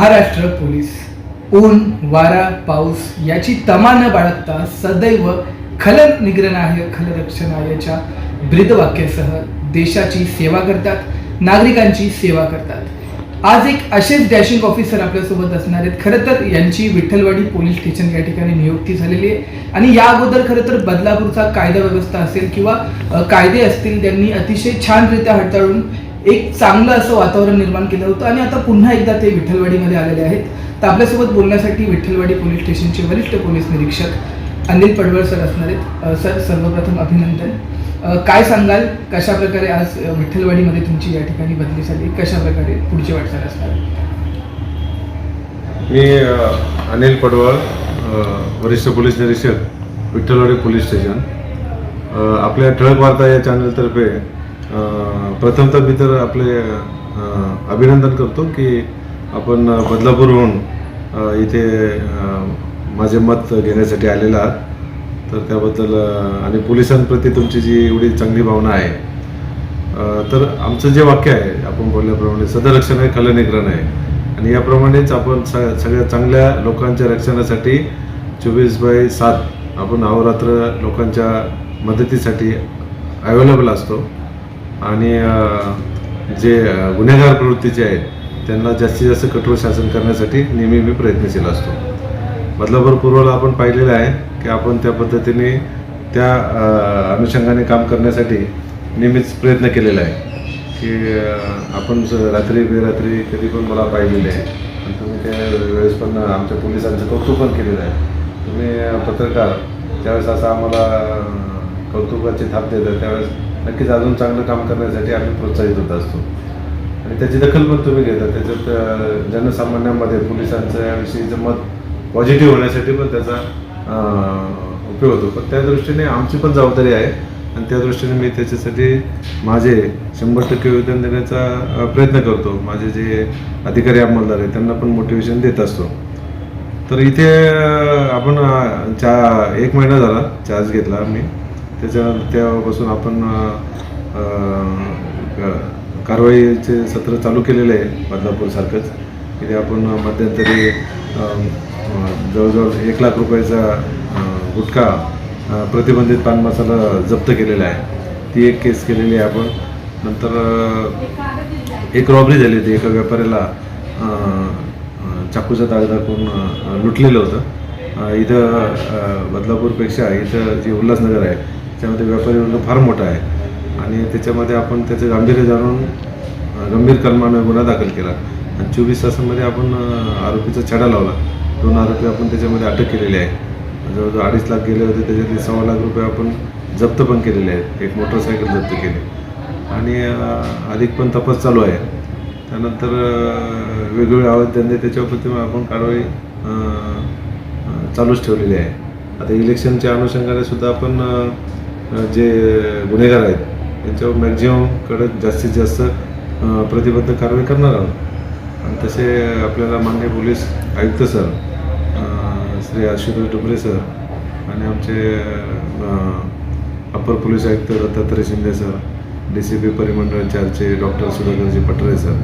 Maharashtra police. ऊन वारा पाऊस याची तमा न बाळगता सदैव खलन निग्रनाय खलरक्षणायच्या ब्रीदवाक्यासह देशाची सेवा करतात नागरिकांची सेवा करतात. आज एक असेच डॅशिंग ऑफिसर आपल्यासोबत असणार आहेत. खरं तर यांची विठ्ठलवाडी पोलीस स्टेशन या ठिकाणी नियुक्ती झालेली आहे. आणि या अगोदर खरं तर बदलापूरचा कायदा व्यवस्था असेल किंवा कायदे असतील त्यांनी अतिशय छानरित्या हाताळून एक चांगलं असं वातावरण निर्माण केलं होतं आणि आता पुन्हा एकदा ते विठ्ठलवाडीमध्ये आलेले आहेत. तर आपल्यासोबत बोलण्यासाठी विठ्ठलवाडी पोलीस स्टेशनचे वरिष्ठ पोलीस निरीक्षक अनिल पडवळ सर असणार आहेत. सर सर्वप्रथम अभिनंदन. काय सांगाल? कशा प्रकारे आज विठ्ठलवाडीमध्ये तुमची या ठिकाणी बदली झाली? कशा प्रकारे पुढची वाटचाल असणार? मी अनिल पडवळ वरिष्ठ पोलीस निरीक्षक विठ्ठलवाडी पोलीस स्टेशन. आपल्या ठळक वार्ता या चॅनलतर्फे प्रथमतः मी तर आपले अभिनंदन करतो की आपण बदलापूरहून इथे माझे मत घेण्यासाठी आलेला आहात. तर त्याबद्दल आणि पोलिसांप्रती तुमची जी एवढी चांगली भावना आहे तर आमचं जे वाक्य आहे आपण बोलल्याप्रमाणे सदरक्षण आहे खलनिग्रहण आहे आणि याप्रमाणेच आपण स सगळ्या चांगल्या लोकांच्या रक्षणासाठी चोवीस बाय सात आपण अहोरात्र लोकांच्या मदतीसाठी अवेलेबल असतो. आणि जे गुन्हेगार प्रवृत्तीचे आहेत त्यांना जास्तीत जास्त कठोर शासन करण्यासाठी नेहमी मी प्रयत्नशील असतो. बदलापूर पूर्वला आपण पाहिलेलं आहे की आपण त्या पद्धतीने त्या अनुषंगाने काम करण्यासाठी नेहमीच प्रयत्न केलेला आहे. की आपण स- रात्री बेरात्री कधी पण मला पाहिलेले आहे. आणि तुम्ही त्या वेळेस पण आमच्या पोलिसांचं कौतुक पण केलेलं आहे. तुम्ही पत्रकार ज्यावेळेस असं आम्हाला कौतुकाची थाप देतात. त्यावेळेस नक्कीच अजून चांगलं काम करण्यासाठी आम्ही प्रोत्साहित होत असतो. आणि त्याची दखल पण तुम्ही घेता. त्याच्यात जनसामान्यांमध्ये पोलिसांचं याविषयीचं मत पॉझिटिव्ह होण्यासाठी पण त्याचा उपयोग होतो. पण त्या दृष्टीने आमची पण जबाबदारी आहे. आणि त्या दृष्टीने मी त्याच्यासाठी माझे शंभर टक्के योगदान देण्याचा प्रयत्न करतो. माझे जे अधिकारी अंमलदार आहेत त्यांना पण मोटिवेशन देत असतो. तर इथे आपण चा एक महिना झाला चार्ज घेतला मी त्याच्या तेव्हापासून आपण कारवाईचे सत्र चालू केलेले आहे बदलापूरसारखंच. इथे आपण मध्यंतरी जवळजवळ एक लाख रुपयाचा गुटखा प्रतिबंधित पान मसाला जप्त केलेला आहे. ती एक केस केलेली आहे आपण. नंतर एक रॉबरी झाली होती. एका व्यापाऱ्याला चाकूचा दाग दाखवून लुटलेलं होतं. इथं बदलापूरपेक्षा इथं जे उल्हासनगर आहे त्यामध्ये व्यापारी वर्ग फार मोठा आहे. आणि त्याच्यामध्ये आपण त्याचं गांभीर्य जाणून गंभीर कलमानं गुन्हा दाखल केला. आणि चोवीस तासांमध्ये आपण आरोपीचा छडा लावला. दोन आरोपी आपण त्याच्यामध्ये अटक केलेले आहे. जवळजवळ अडीच लाख गेले होते त्याच्यातले सव्वा लाख रुपये आपण जप्त पण केलेले आहेत. एक मोटरसायकल जप्त केली. आणि अधिक पण तपास चालू आहे. त्यानंतर वेगवेगळे आवाजधंदे त्याच्यावरती आपण कारवाई चालूच ठेवलेली आहे. आता इलेक्शनच्या अनुषंगाने सुद्धा आपण जे गुन्हेगार आहेत त्यांच्यावर मॅक्झिममकडे जास्तीत जास्त प्रतिबद्ध कारवाई करणार आहोत. आणि तसे आपल्याला मान्य पोलीस आयुक्त सर श्री आशुतोष डुबरे सर आणि आमचे अप्पर पोलीस आयुक्त Dattatray Shinde sir D C P परिमंडळ चारचे डॉक्टर सुधाकरजी पटरे सर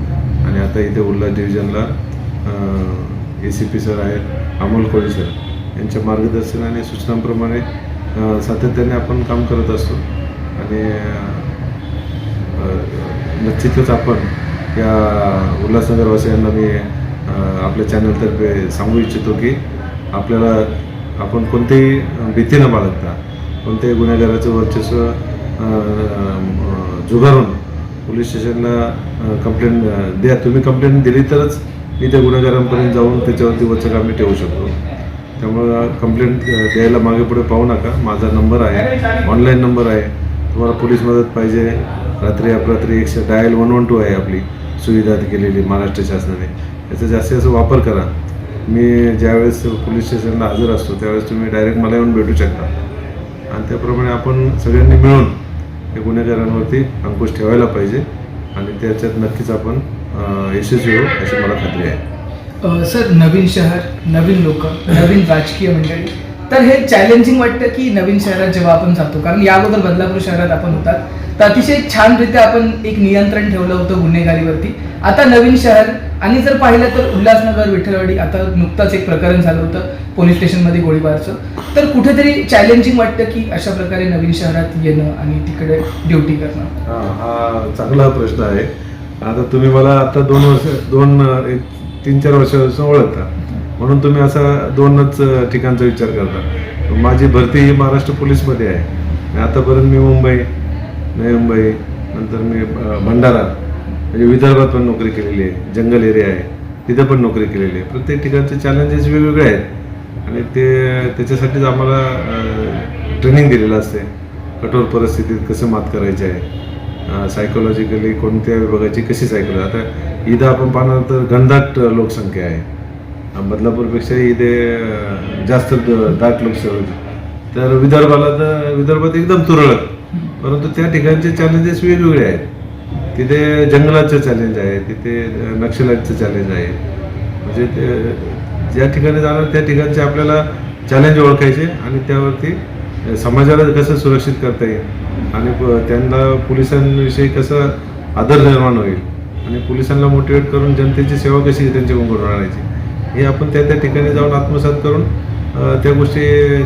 आणि आता इथे उल्हास डिव्हिजनला ए सी पी सर आहेत अमोल कोळी सर. यांच्या मार्गदर्शन आणि सूचनांप्रमाणे सातत्याने आपण काम करत असतो. आणि निश्चितच आपण या उल्हासनगरवासियांना मी आपल्या चॅनलतर्फे सांगू इच्छितो की आपल्याला आपण कोणतेही भीती न बाळगता कोणत्याही गुन्हेगाराचं वर्चस्व जुगारून पोलीस स्टेशनला कंप्लेंट द्या. तुम्ही कंप्लेंट दिली तरच मी त्या गुन्हेगारांपर्यंत जाऊन त्याच्यावरती वचक आम्ही ठेवू शकतो. त्यामुळं कंप्लेंट द्यायला मागे पुढे पाहू नका. माझा नंबर आहे ऑनलाईन नंबर आहे. तुम्हाला पोलीस मदत पाहिजे. रात्री अपरात्री एकशे डायल वन वन टू आहे आपली. सुविधा केलेली महाराष्ट्र शासनाने. याचा जास्तीत जास्त वापर करा. मी ज्यावेळेस पोलीस स्टेशनला हजर असतो त्यावेळेस तुम्ही डायरेक्ट मला येऊन भेटू शकता. आणि त्याप्रमाणे आपण सगळ्यांनी मिळून हे गुन्हेगारांवरती अंकुश ठेवायला पाहिजे. आणि त्याच्यात नक्कीच आपण यशस्वी होऊ अशी मला खात्री आहे. सर नवीन शहर नवीन लोक नवीन राजकीय मंडळी. तर हे चॅलेंजिंग वाटतं की नवीन शहरात जेव्हा आपण जातो कारण या अगोदर बदलापूर शहरात आपण होतात. तर अतिशय छानरित्या आपण एक नियंत्रण ठेवलं होतं गुन्हेगारीवरती. आता नवीन शहर आणि जर पाहिलं तर उल्हासनगर विठ्ठलवाडी आता नुकताच एक प्रकरण झालं होतं पोलीस स्टेशनमध्ये गोळीबारचं. तर कुठेतरी चॅलेंजिंग वाटतं की अशा प्रकारे नवीन शहरात येणं आणि तिकडे ड्युटी करणं. हा चांगला प्रश्न आहे. आता तुम्ही मला आता दोन वर्ष दोन एक तीन चार वर्षापासून ओळखता. म्हणून तुम्ही असा दोनच ठिकाणचा विचार करता. माझी भरती ही महाराष्ट्र पोलीसमध्ये आहे. आतापर्यंत मी मुंबई नवी मुंबई नंतर मी भंडारा म्हणजे विदर्भात पण नोकरी केलेली आहे. जंगल एरिया आहे. तिथं पण नोकरी केलेली आहे. प्रत्येक ठिकाणचे चॅलेंजेस वेगवेगळे आहेत. आणि ते त्याच्यासाठीच आम्हाला ट्रेनिंग दिलेलं असते कठोर परिस्थितीत कसं मात करायचं आहे? सायकोलॉजिकली कोणत्या विभागाची कशी सायकोलॉजी आता इथं आपण पाहणार तर घनदाट लोकसंख्या आहे. बदलापूरपेक्षा इथे जास्त दाट लोकसंख्या होती. तर विदर्भाला तर विदर्भात एकदम तुरळक. परंतु त्या ठिकाणचे चॅलेंजेस वेगवेगळे आहेत. तिथे जंगलाचं चॅलेंज आहे तिथे अं, चॅलेंज आहे म्हणजे ते ज्या ठिकाणी जाणार त्या ठिकाणचे आपल्याला चॅलेंज ओळखायचे आणि त्यावरती समाजाला कसं सुरक्षित करता येईल आणि प- त्यांना पोलिसांविषयी कसं आदर निर्माण होईल. आणि पोलिसांना मोटिवेट करून जनतेची सेवा कशी त्यांच्याकडून करून आणायची हे आपण त्या त्या ठिकाणी जाऊन आत्मसात करून त्या गोष्टी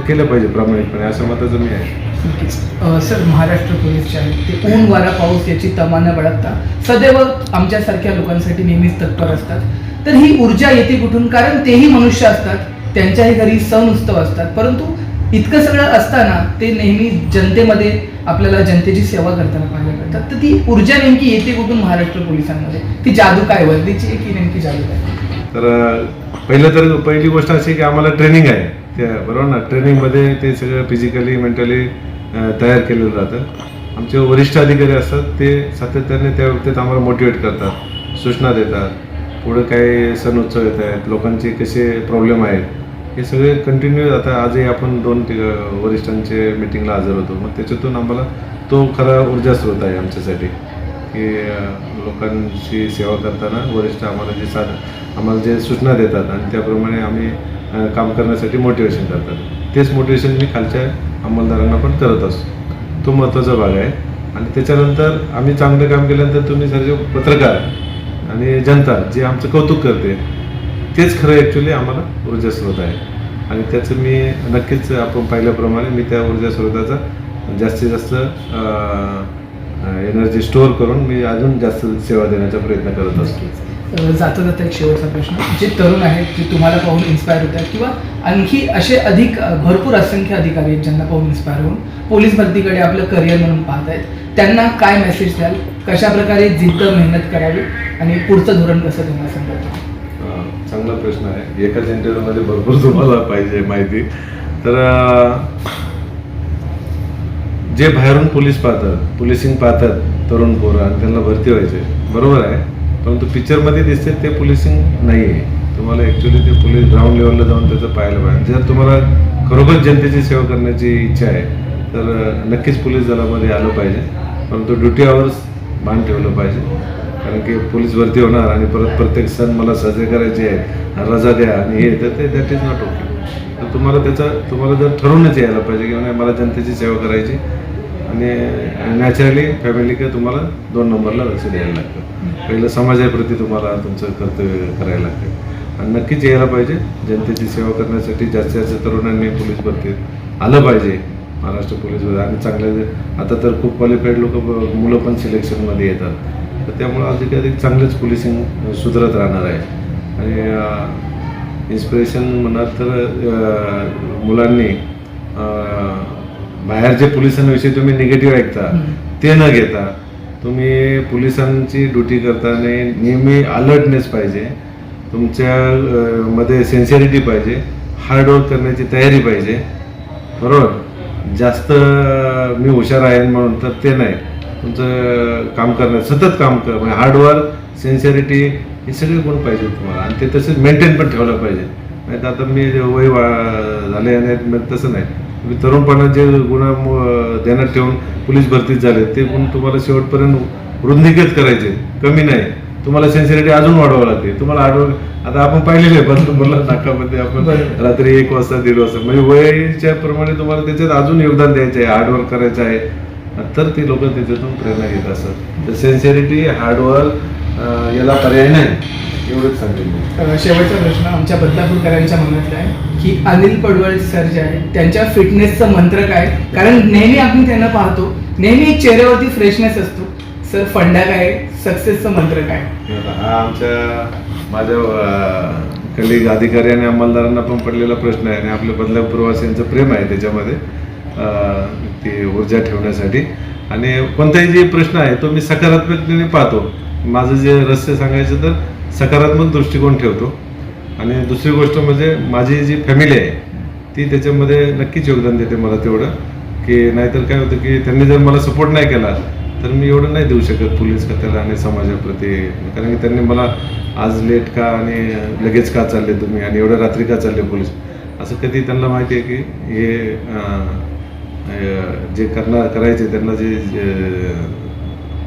केल्या पाहिजे प्रामाणिकपणे. असं मताचं मी आहे. सर महाराष्ट्र पोलीस आहे ते ऊन वारा पाऊस याची तमानं बळगता सदैव आमच्यासारख्या लोकांसाठी नेहमीच तत्पर असतात. तर ही ऊर्जा येते कुठून? कारण तेही मनुष्य असतात त्यांच्याही घरी सण उत्सव असतात. परंतु इतकं सगळं असताना ते नेहमी जनतेमध्ये आपल्याला जनतेची सेवा करताना पाहायला मिळतात. तर ती ऊर्जा नेमकी येते कुठून महाराष्ट्र पोलिसांमध्ये? ती जादू काय? वर्दीची आहे की नेमकी जादू काय? तर पहिलं तर पहिली गोष्ट अशी की आम्हाला ट्रेनिंग आहे. त्या बरोबर ना? ट्रेनिंगमध्ये ते सगळं फिजिकली मेंटली तयार केलेलं राहतं. आमचे वरिष्ठ अधिकारी असतात ते सातत्याने त्या बाबतीत आम्हाला मोटिवेट करतात. सूचना देतात. पुढं काय सण उत्सव येत आहेत. लोकांचे कसे प्रॉब्लेम आहेत? हे सगळे कंटिन्यू आता आजही आपण दोन वरिष्ठांचे मिटिंगला हजर होतो. मग त्याच्यातून आम्हाला तो खरा ऊर्जा स्रोत आहे आमच्यासाठी. की लोकांची सेवा करताना वरिष्ठ आम्हाला जे साध आम्हाला जे सूचना देतात आणि त्याप्रमाणे आम्ही काम करण्यासाठी मोटिवेशन करतात. तेच मोटिवेशन मी खालच्या अंमलदारांना पण करत असतो. तो महत्त्वाचा भाग आहे. आणि त्याच्यानंतर आम्ही चांगलं काम केल्यानंतर तुम्ही सर्व पत्रकार आणि जनता जे आमचं कौतुक करते तेच खरं ॲक्च्युली आम्हाला ऊर्जा स्रोत आहे. आणि त्याचं मी नक्कीच आपण पाहिल्याप्रमाणे मी त्या ऊर्जा स्रोताचा जास्तीत जास्त एनर्जी स्टोअर करून मी अजून जास्त सेवा देण्याचा प्रयत्न करत असतो. जाता जाता एक शेवटचा प्रश्न. जे तरुण आहेत जे तुम्हाला पाहून इन्स्पायर होतात किंवा आणखी असे अधिक भरपूर असंख्य अधिकारी आहेत ज्यांना पाहून इन्स्पायर होऊन पोलीस भरतीकडे आपलं करिअर म्हणून पाहत आहेत त्यांना काय मेसेज द्याल? कशा प्रकारे जिद्द मेहनत करावी? आणि पुढचं धोरण कसं त्यांना सांगतो चांगला प्रश्न आहे. एकाच इंटरव्ह्यूमध्ये भरपूर तुम्हाला पाहिजे माहिती. तर जे बाहेरून पोलीस पाहतात पोलिसिंग पाहतात तरुण पोरं आणि त्यांना भरती व्हायचे बरोबर आहे. परंतु पिक्चरमध्ये दिसते ते पोलिसिंग नाही आहे तुम्हाला ॲक्च्युली ते पोलीस ग्राउंड लेवलला जाऊन त्याचं पाहायला पाहिजे जर तुम्हाला खरोखर जनतेची सेवा करण्याची इच्छा आहे तर नक्कीच पोलीस दलामध्ये आलं पाहिजे. परंतु ड्युटी आवर्स भान ठेवलं पाहिजे. कारण की पोलीस भरती होणार आणि परत प्रत्येक सण मला साजरे करायचे आहे रजा द्या आणि हे तर ते दॅट इज नॉट ओके तर तुम्हाला त्याचं तुम्हाला जर ठरवूनच यायला पाहिजे की नाही मला जनतेची सेवा करायची आणि नॅचरली फॅमिली तुम्हाला दोन नंबरला लक्ष द्यायला लागतं. पहिलं समाजाप्रती तुम्हाला तुमचं कर्तव्य करायला लागतं. आणि नक्कीच यायला पाहिजे. जनतेची सेवा करण्यासाठी जास्तीत जास्त तरुणांनी पोलीस भरतीत आलं पाहिजे. महाराष्ट्र पोलीस भरती. आणि चांगले आता तर खूप क्वालिफाईड लोक मुलं पण सिलेक्शनमध्ये येतात. तर त्यामुळं अधिक अधिक चांगलंच पोलिसिंग सुधारत राहणार आहे. आणि इन्स्पिरेशन म्हणाल तर मुलांनी अं, बाहेर जे पोलिसांविषयी तुम्ही निगेटिव्ह ऐकता. ते न घेता तुम्ही पोलिसांची ड्युटी करताना नेहमी अलर्टनेस पाहिजे. तुमच्या मध्ये सेन्सिरिटी पाहिजे. हार्डवर्क करण्याची तयारी पाहिजे. बरोबर? जास्त मी हुशार आहे म्हणून तर ते नाही. तुमचं काम करण्यात सतत काम कर म्हणजे हार्डवर्क सेन्सिरिटी हे सगळे गुण पाहिजे तुम्हाला. आणि ते तसेच मेंटेन पण ठेवलं पाहिजे. नाही तर आता मी जे वय वा- झाले आणि तसं नाही. तुम्ही तरुणपणात जे गुण म- ध्यानात ठेवून पोलीस भरतीत झाले ते गुण तुम्हाला शेवटपर्यंत वृद्धिगत करायचे. कमी नाही. तुम्हाला सेन्सिटिव्हिटी अजून वाढवावं लागते. तुम्हाला हार्डवर्क आता आपण पाहिलेले आहे बदलपूरला नाकामध्ये आपण. रात्री एक वाजता दीड वाजता म्हणजे वयाच्या प्रमाणे तुम्हाला त्याच्यात अजून योगदान द्यायचं आहे हार्डवर्क करायचं आहे. तर ती लोक त्याच्यातून प्रेरणा घेत असतात. तर सेन्सिरिटी हार्डवर्क याला पर्याय नाही. एवढंच सांगेल शेवटचा प्रश्न आमच्या बदलापूरकरांच्या मनातला आहे की अनिल पडवळ सर जे आहेत त्यांच्या फिटनेसचं मंत्र काय? कारण नेहमी आपण त्यांना पाहतो नेहमी एक चेहऱ्यावरती फ्रेशनेस असतो. सर फंडा काय? सक्सेसचं मंत्र काय? हा आमच्या माझ्या कलिग अधिकारी आणि अंमलदारांना पण पडलेला प्रश्न आहे आणि आपल्या बदला प्रवासीयांचं प्रेम आहे त्याच्यामध्ये. ती ऊर्जा ठेवण्यासाठी. आणि कोणताही जे प्रश्न आहे तो मी सकारात्मकतेने पाहतो. माझं जे रहस्य सांगायचं तर सकारात्मक दृष्टिकोन ठेवतो. आणि दुसरी गोष्ट म्हणजे माझी जी फॅमिली आहे ती त्याच्यामध्ये नक्कीच योगदान देते मला तेवढं. की नाहीतर काय होतं की त्यांनी जर मला सपोर्ट नाही केला तर मी एवढं नाही देऊ शकत पोलीस खात्याला आणि समाजाप्रती कारण की त्यांनी मला आज लेट का आणि लगेच का चालले तुम्ही? आणि एवढ्या रात्री का चालले पोलीस असं कधी त्यांना माहिती आहे की हे जे करणार करायचे त्यांना जे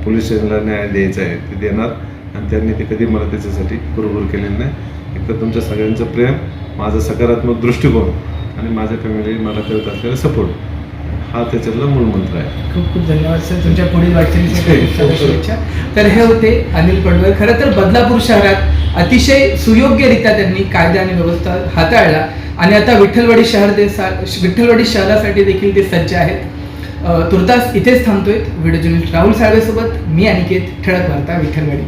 पोलीस स्टेशनला न्याय द्यायचा आहे ते देणार. आणि त्यांनी ते कधी मला त्याच्यासाठी कुरबुर केलेलं नाही. एक तर तुमच्या सगळ्यांचं प्रेम माझा सकारात्मक दृष्टिकोन आणि माझ्या फॅमिली मला करत असलेला सपोर्ट हा त्याच्यातला मूळ मंत्र आहे. खूप खूप धन्यवाद सर. तुमच्या पुढील वाटचालीसाठी शुभेच्छा. तर हे होते अनिल पडवळ. खरं तर बदलापूर शहरात अतिशय सुयोग्यरित्या त्यांनी कायदा आणि व्यवस्था हाताळला. आणि आता विठ्ठलवाडी शहर ते विठ्ठलवाडी शहरासाठी देखील ते सज्ज आहेत. तुर्तास इथेच थांबतोय. व्हिडिओ जर्नलिस्ट राहुल साळवेसोबत मी अनिकेत ठळक वार्ता विठ्ठलवाडी.